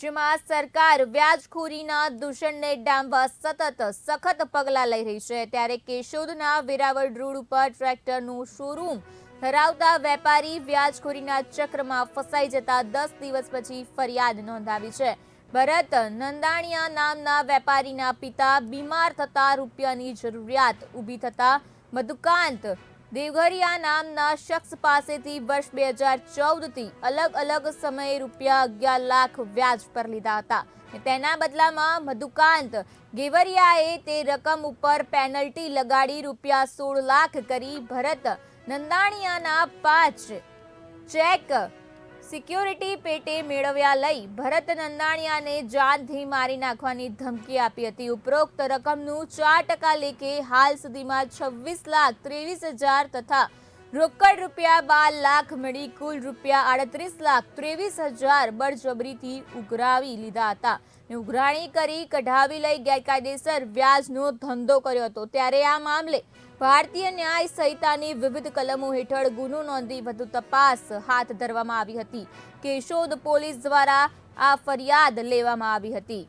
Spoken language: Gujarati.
જેમાં સરકાર વ્યાજખોરીના દૂષણને ડામવા સતત સખત પગલાં લઈ રહી છે. ત્યારે કેશોદના વેરાવળ રોડ ઉપર ટ્રેક્ટરનું શોરૂમ ધરાવતા વેપારી વ્યાજખોરીના ચક્રમાં ફસાઈ જતા દસ દિવસ પછી ફરિયાદ નોંધાવી છે. ભરત નંદાણીયા નામના વેપારીના પિતા બીમાર થતા રૂપિયાની જરૂરિયાત ઊભી થતા મધુકાંત દેવઘરિયા નામના શખ્સ પાસેથી વર્ષ બે હજાર ચૌદથી અલગ અલગ સમયે રૂપિયા અગિયાર લાખ વ્યાજ પર લીધા હતા. તેના બદલામાં મધુકાંત ગેવરિયાએ તે રકમ ઉપર પેનલ્ટી લગાડી રૂપિયા સોળ લાખ કરી ભરત નંદાણીયાના પાંચ ચેક સિક્યોરિટી પેટે મેળવ્યા લઈ ભરત નંદાણીયાને જાનથી મારી નાખવાની ધમકી આપી હતી. ઉપરોક્ત રકમનું ચાર ટકા લેખે હાલ સુધીમાં છવ્વીસ લાખ ત્રેવીસ હજાર તથા રોકડ રૂપિયા બાર લાખ મળી કુલ રૂપિયા આડત્રીસ લાખ ત્રેવીસ હજાર બળજબરીથી ઉઘરાવી લીધા હતા. ને ઉઘરાણી કરી કઢાવી લઈ ગેરકાયદેસર વ્યાજનો ધંધો કર્યો હતો. ત્યારે આ મામલે ભારતીય ન્યાય સંહિતાની વિવિધ કલમો હેઠળ ગુનો નોંધી વધુ તપાસ હાથ ધરવામાં આવી હતી. કેશોદ પોલીસ દ્વારા આ ફરિયાદ લેવામાં આવી હતી.